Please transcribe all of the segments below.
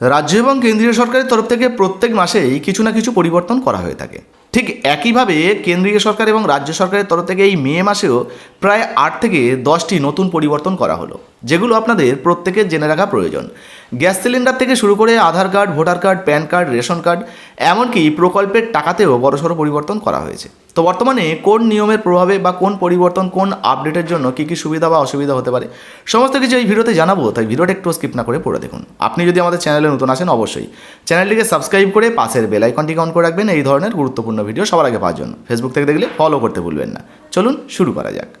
রাজ্য এবং কেন্দ্রীয় সরকারের তরফ থেকে প্রত্যেক মাসেই কিছু না কিছু পরিবর্তন করা হয়ে থাকে। ঠিক একইভাবে কেন্দ্রীয় সরকার এবং রাজ্য সরকারের তরফ থেকে এই মে মাসেও প্রায় আট থেকে দশটি নতুন পরিবর্তন করা হলো। যেগুলো আপনাদের প্রত্যেকের জেনে রাখা প্রয়োজন। গ্যাস সিলিন্ডার থেকে শুরু করে Aadhaar card, voter card, PAN card, ration card, এমনকি প্রকল্পের টাকাতেও বড়সড় পরিবর্তন করা হয়েছে। তো বর্তমানে কোন নিয়মের প্রভাবে বা কোন পরিবর্তন, কোন আপডেটের জন্য কী কী সুবিধা বা অসুবিধা হতে পারে, সমস্ত কিছু এই ভিডিওতে জানাব, তাই ভিডিওটা একটু স্কিপ না করে পড়ে দেখুন। আপনি যদি আমাদের চ্যানেলে নতুন আসেন, অবশ্যই। চ্যানেলটিকে সাবস্ক্রাইব করে পাশের বেল আইকনটি অন করে রাখবেন। এই ধরনের গুরুত্বপূর্ণ ভিডিও সবার আগে পাওয়ার জন্য। ফেসবুক থেকে দেখলে ফলো করতে ভুলবেন না। চলুন শুরু করা যাক।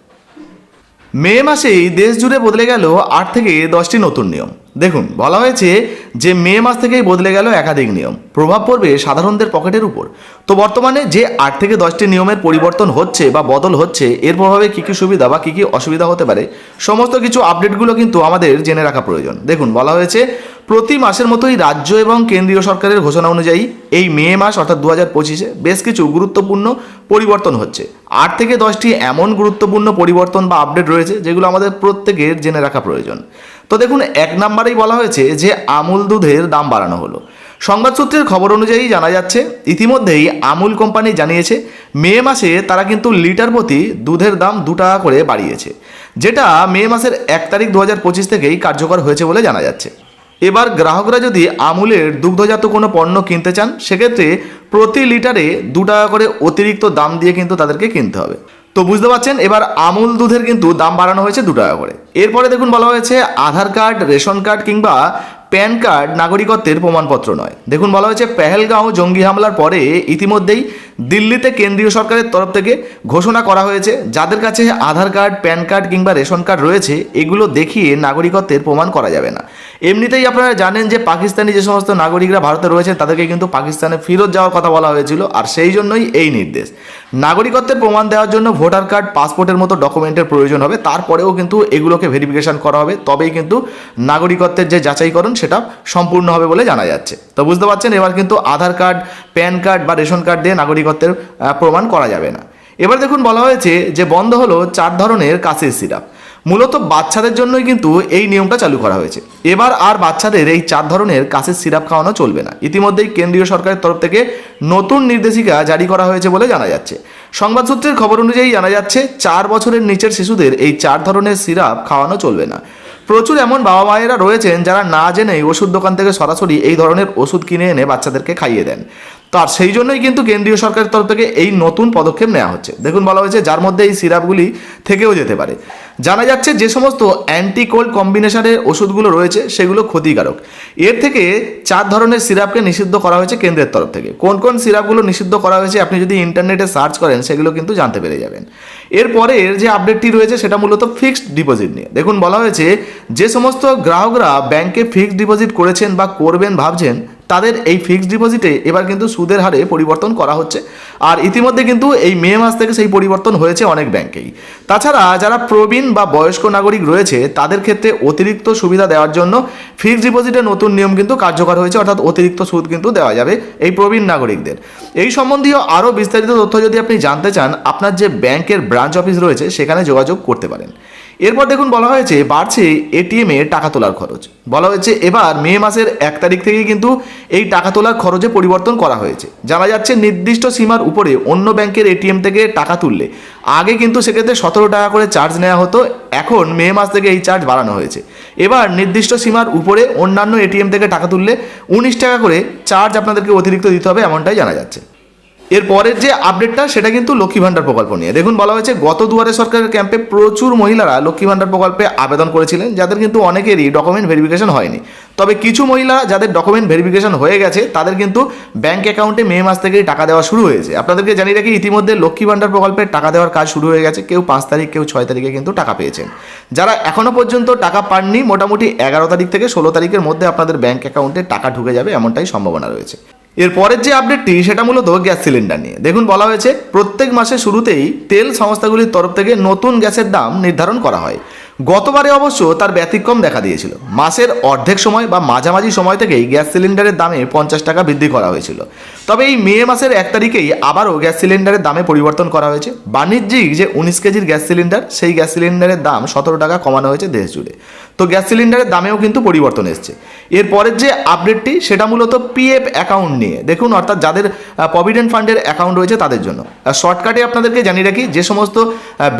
মে মাসেই দেশ জুড়ে বদলে গেল আট থেকে দশটি নতুন নিয়ম। দেখুন বলা হয়েছে যে মে মাস থেকেই বদলে গেল একাধিক নিয়ম। প্রভাব পড়বে সাধারণদের পকেটের উপর। তো বর্তমানে যে আট থেকে দশটি নিয়মের পরিবর্তন হচ্ছে বা বদল হচ্ছে, এর প্রভাবে কী কী সুবিধা বা কী কী অসুবিধা হতে পারে, সমস্ত কিছু আপডেটগুলো কিন্তু আমাদের জেনে রাখা প্রয়োজন। দেখুন, বলা হয়েছে, প্রতি মাসের মতোই রাজ্য এবং কেন্দ্রীয় সরকারের ঘোষণা অনুযায়ী এই মে মাস অর্থাৎ দু হাজার পঁচিশে বেশ কিছু গুরুত্বপূর্ণ পরিবর্তন হচ্ছে। আট থেকে দশটি এমন গুরুত্বপূর্ণ পরিবর্তন বা আপডেট রয়েছে যেগুলো আমাদের প্রত্যেকের জেনে রাখা প্রয়োজন। তো দেখুন, এক নম্বরেই বলা হয়েছে যে আমুল দুধের দাম বাড়ানো হলো। সংবাদ সূত্রের খবর অনুযায়ী জানা যাচ্ছে, ইতিমধ্যেই আমুল কোম্পানি জানিয়েছে, মে মাসে তারা কিন্তু লিটার প্রতি দুধের দাম দু টাকা করে বাড়িয়েছে, যেটা মে মাসের এক তারিখ দু হাজার পঁচিশ থেকেই কার্যকর হয়েছে বলে জানা যাচ্ছে। এবার গ্রাহকরা যদি আমুলের দুগ্ধজাত কোনো পণ্য কিনতে চান, সেক্ষেত্রে প্রতি লিটারে দু টাকা করে অতিরিক্ত দাম দিয়ে কিন্তু তাদেরকে কিনতে হবে। তো বুঝতে পারছেন, এবার আমুল দুধের কিন্তু দাম বাড়ানো হয়েছে দু টাকা করে। এরপরে দেখুন বলা হয়েছে, আধার কার্ড, রেশন কার্ড কিংবা প্যান কার্ড নাগরিকত্বের প্রমাণপত্র নয়। দেখুন বলা হয়েছে, পেহেলগাঁও জঙ্গি হামলার পরে ইতিমধ্যেই দিল্লিতে কেন্দ্রীয় সরকারের তরফ থেকে ঘোষণা করা হয়েছে, যাদের কাছে আধার কার্ড, প্যান কার্ড কিংবা রেশন কার্ড রয়েছে, এগুলো দেখিয়ে নাগরিকত্বের প্রমাণ করা যাবে না। এমনিতেই আপনারা জানেন যে পাকিস্তানি যে সমস্ত নাগরিকরা ভারতে রয়েছে, তাদেরকে কিন্তু পাকিস্তানে ফেরত যাওয়ার কথা বলা হয়েছিল, আর সেই জন্যই এই নির্দেশ। নাগরিকত্বের প্রমাণ দেওয়ার জন্য ভোটার কার্ড, পাসপোর্টের মতো ডকুমেন্টের প্রয়োজন হবে, তারপরেও কিন্তু এগুলোকে ভেরিফিকেশান করা হবে, তবেই কিন্তু নাগরিকত্বের যে যাচাইকরণ সেটা সম্পূর্ণ হবে বলে জানা যাচ্ছে। তো বুঝতে পারছেন? এবার কিন্তু আধার কার্ড, প্যান কার্ড বা রেশন কার্ড দিয়ে নাগরিকত্বের প্রমাণ করা যাবে না। এবার দেখুন বলা হয়েছে যে বন্ধ হলো চার ধরনের কাশির সিরাপ। মূলত বাচ্চাদের জন্যই কিন্তু এই নিয়মটা চালু করা হয়েছে। এবার আর বাচ্চাদের এই চার ধরনের কাশির সিরাপ খাওয়ানো চলবে না। ইতিমধ্যেই কেন্দ্রীয় সরকারের তরফ থেকে নতুন নির্দেশিকা জারি করা হয়েছে বলে জানা যাচ্ছে। সংবাদ সূত্রের খবর অনুযায়ী জানা যাচ্ছে, চার বছরের নিচের শিশুদের এই চার ধরনের সিরাপ খাওয়ানো চলবে না। প্রচুর এমন বাবা মায়েরা রয়েছেন যারা না জেনেই ওষুধ দোকান থেকে সরাসরি এই ধরনের ওষুধ কিনে এনে বাচ্চাদেরকে খাইয়ে দেন। তো আর সেই জন্যই কিন্তু কেন্দ্রীয় সরকারের তরফ থেকে এই নতুন পদক্ষেপ নেওয়া হচ্ছে। দেখুন, বলা হয়েছে যার মধ্যে এই সিরাপগুলি থেকেও যেতে পারে। জানা যাচ্ছে যে সমস্ত অ্যান্টি কোল্ড কম্বিনেশনের ওষুধগুলো রয়েছে, সেগুলো ক্ষতিকারক। এর থেকে চার ধরনের সিরাপকে নিষিদ্ধ করা হয়েছে কেন্দ্রের তরফ থেকে। কোন কোন সিরাপগুলো নিষিদ্ধ করা হয়েছে আপনি যদি ইন্টারনেটে সার্চ করেন, সেগুলো কিন্তু জানতে পেরে যাবেন। এরপরের যে আপডেটটি রয়েছে, সেটা মূলত ফিক্সড ডিপোজিট নিয়ে। দেখুন, বলা হয়েছে যে সমস্ত গ্রাহকরা ব্যাংকে ফিক্সড ডিপোজিট করেছেন বা করবেন, ভাবছেন তাদের এই ফিক্সড ডিপোজিটে এবার কিন্তু সুদের হারে পরিবর্তন করা হচ্ছে। আর ইতিমধ্যে কিন্তু এই মে মাস থেকে সেই পরিবর্তন হয়েছে অনেক ব্যাংকেই। তাছাড়া যারা প্রবীণ বা বয়স্ক নাগরিক রয়েছে, তাদের ক্ষেত্রে অতিরিক্ত সুবিধা দেওয়ার জন্য ফিক্সড ডিপোজিটের নতুন নিয়ম কিন্তু কার্যকর হয়েছে, অর্থাৎ অতিরিক্ত সুদ কিন্তু দেওয়া যাবে এই প্রবীণ নাগরিকদের। এই সম্বন্ধীয় আরও বিস্তারিত তথ্য যদি আপনি জানতে চান, আপনার যে ব্যাংকের ব্রাঞ্চ অফিস রয়েছে, সেখানে যোগাযোগ করতে পারেন। এরপর দেখুন বলা হয়েছে, বাড়ছে এটিএমে টাকা তোলার খরচ। বলা হয়েছে, এবার মে মাসের এক তারিখ থেকেই কিন্তু এই টাকা তোলার খরচে পরিবর্তন করা হয়েছে। জানা যাচ্ছে, নির্দিষ্ট সীমার উপরে অন্য ব্যাংকের এটিএম থেকে টাকা তুললে। আগে কিন্তু সেক্ষেত্রে সতেরো টাকা করে চার্জ নেওয়া হতো, এখন মে মাস থেকে এই চার্জ বাড়ানো হয়েছে। এবার নির্দিষ্ট সীমার উপরে অন্যান্য এটিএম থেকে টাকা তুললে উনিশ টাকা করে চার্জ আপনাদেরকে অতিরিক্ত দিতে হবে, এমনটাই জানা যাচ্ছে। এর পরের যে আপডেটটা সেটা কিন্তু লক্ষ্মী ভাণ্ডার প্রকল্প নিয়ে। দেখুন, বলা হয়েছে, গত দুয়ারে সরকারের ক্যাম্পে প্রচুর মহিলারা লক্ষ্মী ভাণ্ডার প্রকল্পে আবেদন করেছিলেন, যাদের কিন্তু অনেকেরই ডকুমেন্ট ভেরিফিকেশন হয়নি। তবে কিছু মহিলা যাদের ডকুমেন্ট ভেরিফিকেশন হয়ে গেছে, তাদের কিন্তু ব্যাংক অ্যাকাউন্টে মে মাস থেকেই টাকা দেওয়া শুরু হয়েছে। আপনাদেরকে জানিয়ে রাখি, ইতিমধ্যে লক্ষ্মী ভাণ্ডার প্রকল্পের টাকা দেওয়ার কাজ শুরু হয়ে গেছে। কেউ পাঁচ তারিখ, কেউ ছয় তারিখে কিন্তু টাকা পেয়েছেন। যারা এখনও পর্যন্ত টাকা পাননি, মোটামুটি এগারো তারিখ থেকে ষোলো তারিখের মধ্যে আপনাদের ব্যাংক অ্যাকাউন্টে টাকা ঢুকে যাবে, এমনটাই সম্ভাবনা রয়েছে। এর পরের যে আপডেটটি সেটা মূলত গ্যাস সিলিন্ডার নিয়ে। দেখুন, বলা হয়েছে, প্রত্যেক মাসের শুরুতেই তেল সংস্থাগুলির তরফ থেকে নতুন গ্যাসের দাম নির্ধারণ করা হয়। গতবারে অবশ্য তার ব্যতিক্রম দেখা দিয়েছিল। মাসের অর্ধেক সময় বা মাঝামাঝি সময় থেকেই গ্যাস সিলিন্ডারের দামে পঞ্চাশ টাকা বৃদ্ধি করা হয়েছিল। তবে এই মে মাসের এক তারিখেই আবারও গ্যাস সিলিন্ডারের দামে পরিবর্তন করা হয়েছে। বাণিজ্যিক যে উনিশ কেজির গ্যাস সিলিন্ডার, সেই গ্যাস সিলিন্ডারের দাম সতেরো টাকা কমানো হয়েছে দেশ জুড়ে তো গ্যাস সিলিন্ডারের দামেও কিন্তু পরিবর্তন এসছে। এরপরের যে আপডেটটি, সেটা মূলত পিএফ অ্যাকাউন্ট নিয়ে। দেখুন, অর্থাৎ যাদের প্রভিডেন্ট ফান্ডের অ্যাকাউন্ট রয়েছে তাদের জন্য। শর্টকাটে আপনাদেরকে জানিয়ে রাখি, যে সমস্ত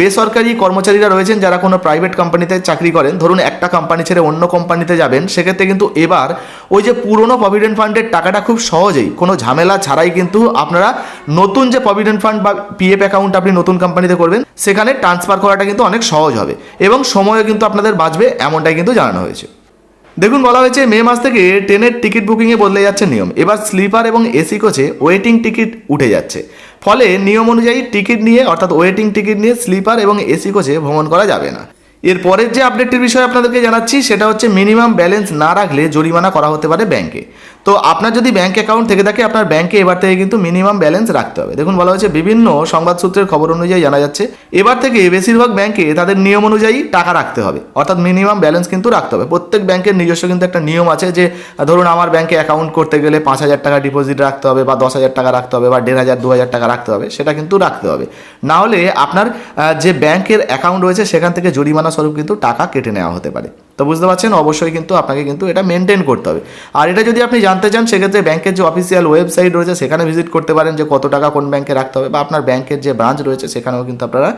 বেসরকারি কর্মচারীরা রয়েছেন, যারা কোনো প্রাইভেট কোম্পানিতে চাকরি করেন, ধরুন একটা কোম্পানি ছেড়ে অন্য কোম্পানিতে যাবেন, সেক্ষেত্রে কিন্তু এবার ওই যে পুরনো প্রভিডেন্ট ফান্ডের টাকাটা খুব সহজেই, কোনো ঝামেলা ছাড়াই কিন্তু আপনারা নতুন যে প্রভিডেন্ট ফান্ড বা পিএফ অ্যাকাউন্ট আপনি নতুন কোম্পানিতে করবেন, সেখানে ট্রান্সফার করাটা কিন্তু অনেক সহজ হবে এবং সময়ও কিন্তু আপনাদের বাঁচবে এমনটাই কিন্তু জানানো হয়েছে। দেখুন, বলা হয়েছে মে মাস থেকে ট্রেনের টিকিট বুকিংয়ে বদলে যাচ্ছে নিয়ম। এবার স্লিপার এবং এসি কোচে ওয়েটিং টিকিট উঠে যাচ্ছে। ফলে নিয়ম অনুযায়ী টিকিট নিয়ে, অর্থাৎ ওয়েটিং টিকিট নিয়ে স্লিপার এবং এসি কোচে ভ্রমণ করা যাবে না। এর পরের যে আপডেটটির বিষয়ে আপনাদেরকে জানাচ্ছি, সেটা হচ্ছে মিনিমাম ব্যালেন্স না রাখলে জরিমানা করা হতে পারে ব্যাংকে তো আপনার যদি ব্যাঙ্ক অ্যাকাউন্ট থেকে থাকে, আপনার ব্যাঙ্কে এবার থেকে কিন্তু মিনিমাম ব্যালেন্স রাখতে হবে। দেখুন, বলা হয়েছে বিভিন্ন সংবাদ সূত্রের খবর অনুযায়ী জানা যাচ্ছে, এবার থেকে বেশিরভাগ ব্যাংকে তাদের নিয়ম অনুযায়ী টাকা রাখতে হবে। অর্থাৎ মিনিমাম ব্যালেন্স কিন্তু রাখতে হবে। প্রত্যেক ব্যাংকের নিজস্ব কিন্তু একটা নিয়ম আছে যে, ধরুন আমার ব্যাংকে অ্যাকাউন্ট করতে গেলে পাঁচ হাজার টাকা ডিপোজিট রাখতে হবে বা দশ হাজার টাকা রাখতে হবে বা দেড় হাজার, দু হাজার টাকা রাখতে হবে, সেটা কিন্তু রাখতে হবে। না হলে আপনার যে ব্যাংকের অ্যাকাউন্ট রয়েছে, সেখান থেকে জরিমানা স্বরূপ কিন্তু টাকা কেটে নেওয়া হতে পারে। তো বুঝতে পারছেন? অবশ্যই কিন্তু আপনাকে কিন্তু এটা মেনটেন করতে হবে। আর এটা যদি আপনি জানতে চান, সেক্ষেত্রে ব্যাংকের যে অফিসিয়াল ওয়েবসাইট রয়েছে, সেখানে ভিজিট করতে পারেন যে কত টাকা কোন ব্যাংকে রাখতে হবে বা আপনার ব্যাংকের যে ব্রাঞ্চ রয়েছে, সেখানেও কিন্তু আপনারা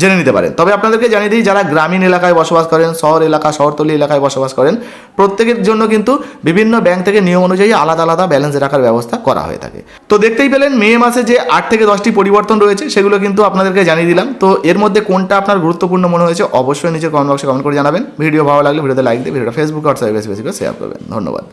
জেনে নিতে পারেন। তবে আপনাদেরকে জানিয়ে দিই, যারা গ্রামীণ এলাকায় বসবাস করেন, শহর এলাকা, শহরতলি এলাকায় বসবাস করেন, প্রত্যেকের জন্য কিন্তু বিভিন্ন ব্যাংক থেকে নিয়ম অনুযায়ী আলাদা আলাদা ব্যালেন্স রাখার ব্যবস্থা করা হয়ে থাকে। তো দেখতেই পেলেন, মে মাসে যে আট থেকে দশটি পরিবর্তন রয়েছে, সেগুলো কিন্তু আপনাদেরকে জানিয়ে দিলাম। তো এর মধ্যে কোনটা আপনার গুরুত্বপূর্ণ মনে হয়েছে, অবশ্যই নিচে কমেন্ট বক্সে কমেন্ট করে জানাবেন। ভিডিও ভালো লাগলে ভিডিওতে লাইক দিয়ে ভিডিওটা ফেসবুক হোয়াটসঅ্যাপে বেশি বেশি শেয়ার করবেন। ধন্যবাদ।